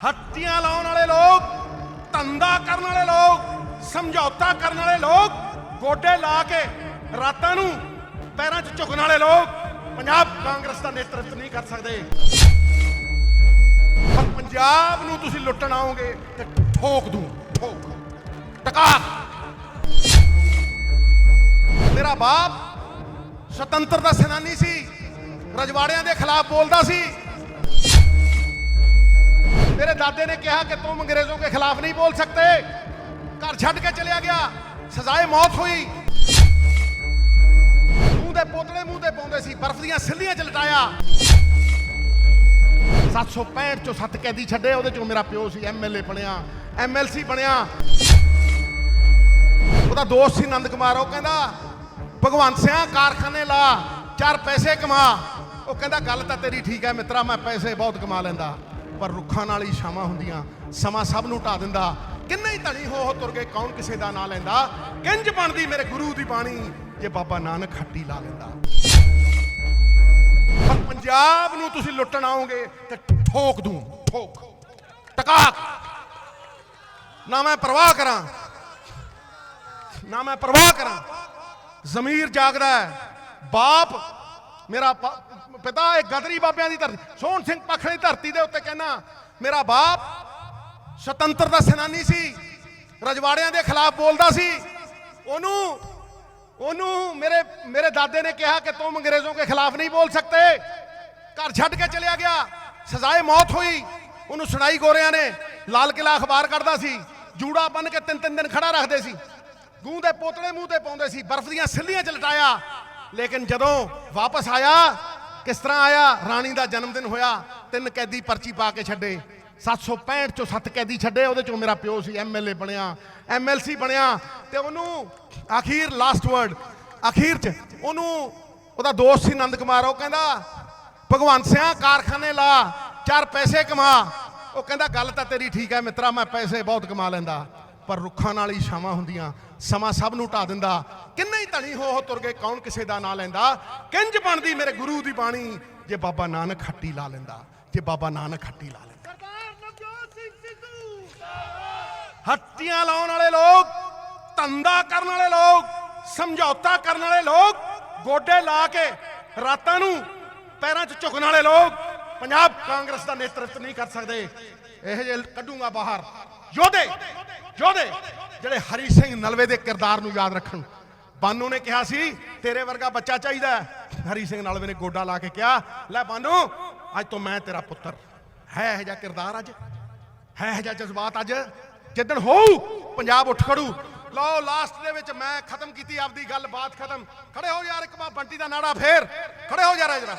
ਹੱਟੀਆਂ ਲਾਉਣ ਵਾਲੇ ਲੋਕ, ਧੰਦਾ ਕਰਨ ਵਾਲੇ ਲੋਕ, ਸਮਝੌਤਾ ਕਰਨ ਵਾਲੇ ਲੋਕ, ਗੋਡੇ ਲਾ ਕੇ ਰਾਤਾਂ ਨੂੰ ਪੈਰਾਂ 'ਚ ਝੁਕਣ ਵਾਲੇ ਲੋਕ, ਪੰਜਾਬ ਕਾਂਗਰਸ ਦਾ ਨੇਤਰਤਵ ਨਹੀਂ ਕਰ ਸਕਦੇ। ਪਰ ਪੰਜਾਬ ਨੂੰ ਤੁਸੀਂ ਲੁੱਟਣ ਆਓਗੇ ਤੇ ਠੋਕ ਦੂੰ, ਠੋਕ। ਟਕਾ। ਮੇਰਾ ਬਾਪ ਸੁਤੰਤਰਤਾ ਸੈਨਾਨੀ ਸੀ, ਰਜਵਾੜਿਆਂ ਦੇ ਖਿਲਾਫ ਬੋਲਦਾ ਸੀ। ਤੇਰੇ ਦਾਦੇ ਨੇ ਕਿਹਾ ਕਿ ਤੁਮ ਅੰਗਰੇਜ਼ੋਂ ਕੇ ਖਿਲਾਫ ਨਹੀਂ ਬੋਲ ਸਕਤੇ। ਘਰ ਛੱਡ ਕੇ ਚਲਿਆ ਗਿਆ। ਸਜ਼ਾਏ ਮੌਤ ਹੋਈ। ਮੂੰਹ ਦੇ ਪੋਤਲੇ ਮੂੰਹ ਤੇ ਪਾਉਂਦੇ ਸੀ, ਬਰਫ਼ ਦੀਆਂ ਸਿੱਲੀਆਂ ਚ ਲਟਾਇਆ। 765 ਚੋਂ 7 ਕੈਦੀ ਛੱਡੇ, ਉਹਦੇ ਚੋਂ ਮੇਰਾ ਪਿਓ ਸੀ ਐਮਐਲਏ ਬਣਿਆ ਐਮਐਲਸੀ ਬਣਿਆ। ਉਹਦਾ ਦੋਸਤ ਸੀ ਨੰਦ ਕੁਮਾਰ, ਉਹ ਕਹਿੰਦਾ, ਭਗਵੰਤ ਸਿੰਘ ਕਾਰਖਾਨੇ ਲਾ, ਚਾਰ ਪੈਸੇ ਕਮਾ। ਉਹ ਕਹਿੰਦਾ, ਗੱਲ ਤਾਂ ਤੇਰੀ ਠੀਕ ਹੈ ਮਿੱਤਰਾ, ਮੈਂ ਪੈਸੇ ਬਹੁਤ ਕਮਾ ਲੈਂਦਾ। ਪਰ ਰੁੱਖਾਂ ਨਾਲ ਹੀ ਛਾਵਾਂ ਹੁੰਦੀਆਂ, ਸਮਾਂ ਸਭ ਨੂੰ ਢਾ ਦਿੰਦਾ। ਕਿੰਨੇ ਹੀ ਧਣੀ ਹੋ ਹੋ ਤੁਰ ਗਏ, ਕੌਣ ਕਿਸੇ ਦਾ ਨਾਂ ਲੈਂਦਾ? ਕਿੰਜ ਬਣਦੀ ਮੇਰੇ ਗੁਰੂ ਦੀ ਬਾਣੀ? ਜੇ ਬਾਬਾ ਨਾਨਕ ਖੱਟੀ ਲਾ ਲੈਂਦਾ। ਪਰ ਪੰਜਾਬ ਨੂੰ ਤੁਸੀਂ ਲੁੱਟਣ ਆਓਗੇ ਤੇ ਠੋਕ ਦੂੰ, ਠੋਕ। ਟਕਾ ਨਾ ਮੈਂ ਪਰਵਾਹ ਕਰਾਂ। ਨਾ ਮੈਂ ਪਰਵਾਹ ਕਰਾਂ। ਜ਼ਮੀਰ ਜਾਗਦਾ ਹੈ। ਬਾਪ ਮੇਰਾ ਪਿਤਾ ਇਹ ਗਦਰੀ ਬਾਬਿਆਂ ਦੀ ਧਰਤੀ, ਸੋਹਣ ਸਿੰਘ ਪਖੜੇ ਦੀ ਧਰਤੀ ਦੇ ਉੱਤੇ ਕਹਿੰਦਾ, ਮੇਰਾ ਬਾਪ ਸੁਤੰਤਰਤਾ ਸੈਨਾਨੀ ਸੀ, ਰਜਵਾੜਿਆਂ ਦੇ ਖਿਲਾਫ ਬੋਲਦਾ ਸੀ। ਉਹਨੂੰ ਉਹਨੂੰ ਮੇਰੇ ਮੇਰੇ ਦਾਦੇ ਨੇ ਕਿਹਾ ਕਿ ਤੂੰ ਅੰਗਰੇਜ਼ੋਂ ਕੇ ਖਿਲਾਫ ਨਹੀਂ ਬੋਲ ਸਕਤੇ। ਘਰ ਛੱਡ ਕੇ ਚਲਿਆ ਗਿਆ, ਸਜ਼ਾਏ ਮੌਤ ਹੋਈ। ਉਹਨੂੰ ਸੁਣਾਈ ਗੋਰਿਆਂ ਨੇ, ਲਾਲ ਕਿਲਾ ਅਖਬਾਰ ਕੱਢਦਾ ਸੀ, ਜੂੜਾ ਬੰਨ ਕੇ ਤਿੰਨ ਤਿੰਨ ਦਿਨ ਖੜਾ ਰੱਖਦੇ ਸੀ। ਗੂੰ ਦੇ ਪੋਤਲੇ ਮੂੰਹ ਤੇ ਪਾਉਂਦੇ ਸੀ, ਬਰਫ਼ ਦੀਆਂ ਸਿੱਲੀਆਂ ਚ ਲਟਾਇਆ। ਲੇਕਿਨ ਜਦੋਂ ਵਾਪਸ ਆਇਆ, ਕਿਸ ਤਰ੍ਹਾਂ ਆਇਆ? ਰਾਣੀ ਦਾ ਜਨਮ ਦਿਨ ਹੋਇਆ, ਤਿੰਨ ਕੈਦੀ ਪਰਚੀ ਪਾ ਕੇ ਛੱਡੇ। 765 ਚੋਂ 7 ਕੈਦੀ ਛੱਡੇ, ਉਹਦੇ ਚੋਂ ਮੇਰਾ ਪਿਓ ਸੀ ਐਮਐਲਏ ਬਣਿਆ ਐਮਐਲਸੀ ਬਣਿਆ। ਤੇ ਉਹਨੂੰ ਆਖੀਰ ਲਾਸਟ ਵਰਡ ਅਖੀਰ ਚ ਉਹਨੂੰ ਉਹਦਾ ਦੋਸਤ ਸੀ ਨੰਦ ਕੁਮਾਰ, ਉਹ ਕਹਿੰਦਾ, ਭਗਵੰਤ ਸਿਆ, ਕਾਰਖਾਨੇ ਲਾ, ਚਾਰ ਪੈਸੇ ਕਮਾ। ਉਹ ਕਹਿੰਦਾ, ਗੱਲ ਤਾਂ ਤੇਰੀ ਠੀਕ ਹੈ ਮਿੱਤਰਾ, ਮੈਂ ਪੈਸੇ ਬਹੁਤ ਕਮਾ ਲੈਂਦਾ। ਪਰ ਰੁੱਖਾਂ ਨਾਲ ਹੀ ਛਾਵਾਂ ਹੁੰਦੀਆਂ ਸਮਾਂ ਸਭ ਨੂੰ ਢਾ ਦਿੰਦਾ। ਕਿੰਨੇ ਹੀ ਧਣੀ ਹੋ ਹੋ ਤੁਰ ਗਏ ਕੌਣ ਕਿਸੇ ਦਾ ਨਾਂ ਲੈਂਦਾ? ਕਿੰਜ ਬਣਦੀ ਮੇਰੇ ਗੁਰੂ ਦੀ ਬਾਣੀ? ਜੇ ਬਾਬਾ ਨਾਨਕ ਖੱਟੀ ਲਾ ਲੈਂਦਾ ਜੇ ਬਾਬਾ ਨਾਨਕ ਖੱਟੀ ਲਾ ਲੈਂਦਾ। ਸਰਦਾਰ ਨਵਜੋਤ ਸਿੰਘ ਸਿੱਧੂ। ਹੱਟੀਆਂ ਲਾਉਣ ਵਾਲੇ ਲੋਕ ਧੰਦਾ ਕਰਨ ਵਾਲੇ ਲੋਕ ਸਮਝੌਤਾ ਕਰਨ ਵਾਲੇ ਲੋਕ ਗੋਡੇ ਲਾ ਕੇ ਰਾਤਾਂ ਨੂੰ ਪੈਰਾਂ 'ਚ ਝੁਕਣ ਵਾਲੇ ਲੋਕ ਪੰਜਾਬ ਕਾਂਗਰਸ ਦਾ ਨੇਤਰਤਵ ਨਹੀਂ ਕਰ ਸਕਦੇ। ਇਹ ਜੇ ਕੱਢੂਗਾ ਬਾਹਰ। ਯੋਧੇ ਯੋਧੇ ਜਿਹੜੇ ਹਰੀ ਸਿੰਘ ਨਲਵੇ ਦੇ ਕਿਰਦਾਰ ਨੂੰ ਯਾਦ ਰੱਖਣ। ਬਾਨੂ ਨੇ ਕਿਹਾ ਸੀ, ਤੇਰੇ ਵਰਗਾ ਬੱਚਾ ਚਾਹੀਦਾ ਹਰੀ ਸਿੰਘ ਨਲਵੇ ਨੇ ਗੋਡਾ ਲਾ ਕੇ ਕਿਹਾ, ਲੈ ਬਾਨੂ, ਅੱਜ ਤੋਂ ਮੈਂ ਤੇਰਾ ਪੁੱਤਰ। ਹੈ ਇਹ ਜਿਹਾ ਕਿਰਦਾਰ ਅੱਜ? ਹੈ ਇਹ ਜਿਹਾ ਜਜ਼ਬਾਤ ਅੱਜ? ਜਿੱਦਣ ਹੋਊ, ਪੰਜਾਬ ਉੱਠ ਖੜੂ। ਲਓ ਲਾਸਟ ਦੇ ਵਿੱਚ ਮੈਂ ਖਤਮ ਕੀਤੀ ਆਪਦੀ ਗੱਲ, ਬਾਤ ਖਤਮ। ਖੜੇ ਹੋ ਯਾਰ ਇੱਕ ਵਾਰ, ਬੰਟੀ ਦਾ ਨਾੜਾ ਫੇਰ। ਖੜੇ ਹੋ ਯਾਰ ਜਰਾ